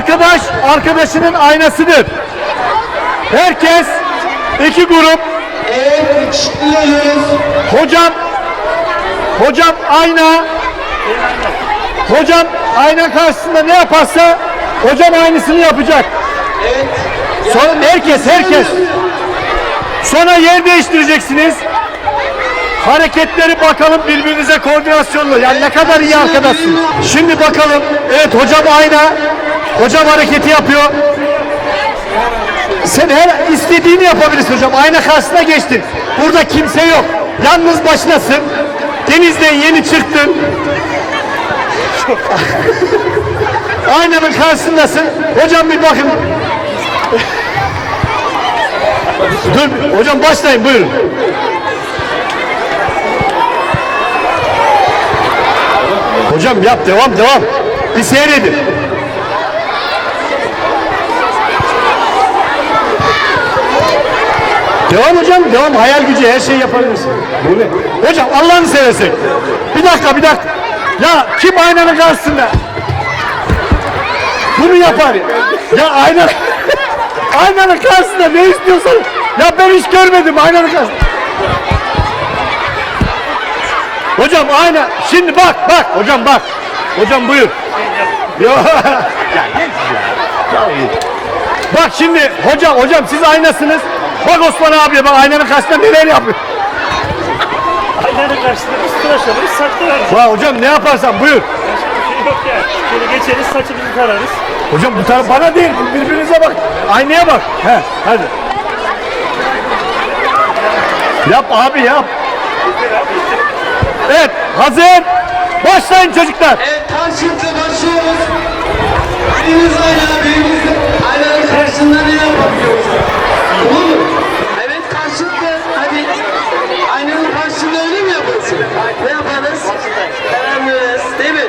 Arkadaş arkadaşının aynasıdır. Herkes iki grup. Hocam hocam ayna hocam ayna karşısında ne yaparsa hocam aynısını yapacak. Evet. Sonra herkes herkes. Sonra yer değiştireceksiniz. Hareketleri bakalım birbirinize koordinasyonlu. Yani ne kadar iyi arkadaşsınız. Şimdi bakalım. Evet hocam ayna. Hocam hareketi yapıyor. Sen her istediğini yapabilirsin hocam. Ayna karşısına geçtin. Burada kimse yok. Yalnız başınasın. Denizden yeni çıktın. Aynanın karşısındasın. Hocam bir bakın. Dur hocam başlayın buyurun. Hocam yap devam devam. Bir seyredin. Devam hocam devam hayal gücü her şeyi yapabilirsin. Bu ne? Hocam Allah'ını seversen. Bir dakika bir dakika. Ya kim aynanın karşısında? Bunu yapar ya. Ayna aynanın karşısında ne istiyorsan. Ya ben hiç görmedim aynanın karşısında. Hocam ayna. Şimdi bak bak hocam bak. Hocam buyur. Ya, Bak şimdi hocam hocam siz aynasınız. Bak Osman abi bak aynanın karşısında neler yapıyor. Aynanın karşısında alırız, saç tararız. Bak hocam ne yaparsan buyur. Başka bir şey yok yani. Şöyle geçeriz, saçımızı tararız. Hocam bu taraf bana değil birbirinize bak. Aynaya bak. He hadi. Yap abi yap. Evet hazır. Başlayın çocuklar. Evet, karşılıklı başlıyoruz. Biriniz ayna, biriniz aynanın karşısında ne yapabiliyoruz? Olur mu? Evet, karşılıklı. Hadi. Aynanın karşısında öyle mi yapılsın? Ne yaparız? Karanlığız, değil mi?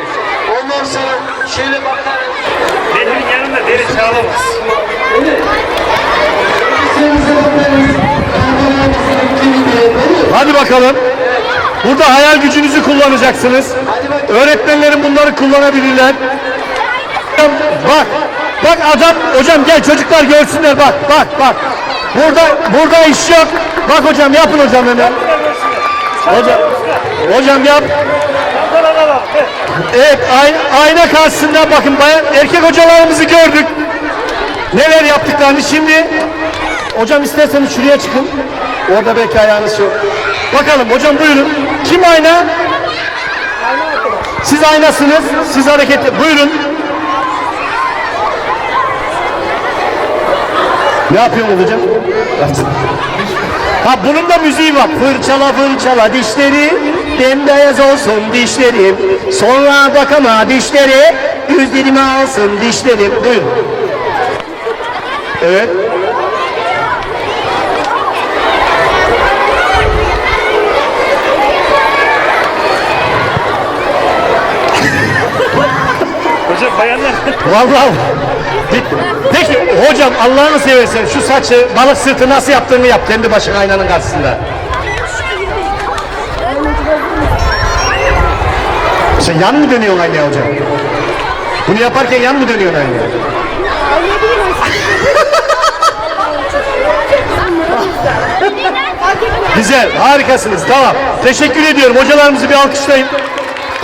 Ondan sonra şöyle bakarız. Delinin yanında deri çağlamaz. Hadi bakalım. Burada hayal gücünüzü kullanacaksınız. Öğretmenlerin bunları kullanabilirler. Bak, bak adam, hocam gel çocuklar görsünler bak, bak, bak. Burada, burada iş yok. Bak hocam yapın hocam hemen. Hocam, hocam yap. Evet. Ayna, karşısında bakın bayan, erkek hocalarımızı gördük. Neler yaptıklarını şimdi. Hocam isterseniz şuraya çıkın. Orada belki ayağınız yok. Bakalım hocam buyurun. Kim ayna? Siz aynasınız. Siz hareket Buyurun. Ne yapıyorsunuz hocam? Ha bunun da müziği var. Fırçala fırçala dişleri, bembeyaz olsun dişlerim. Sonra bakama dişleri, yüzlerimi alsın dişlerim. Buyurun. Evet. Hocam bayanlar. Vallahi. Peki hocam Allah'ını seversen şu saçı balık sırtı nasıl yaptığını yap kendi başına aynanın karşısında. Sen yan mı dönüyorsun aynaya hocam? Bunu yaparken yan mı dönüyorsun aynaya? Güzel, harikasınız. Tamam. Teşekkür ediyorum. Hocalarımızı bir alkışlayın.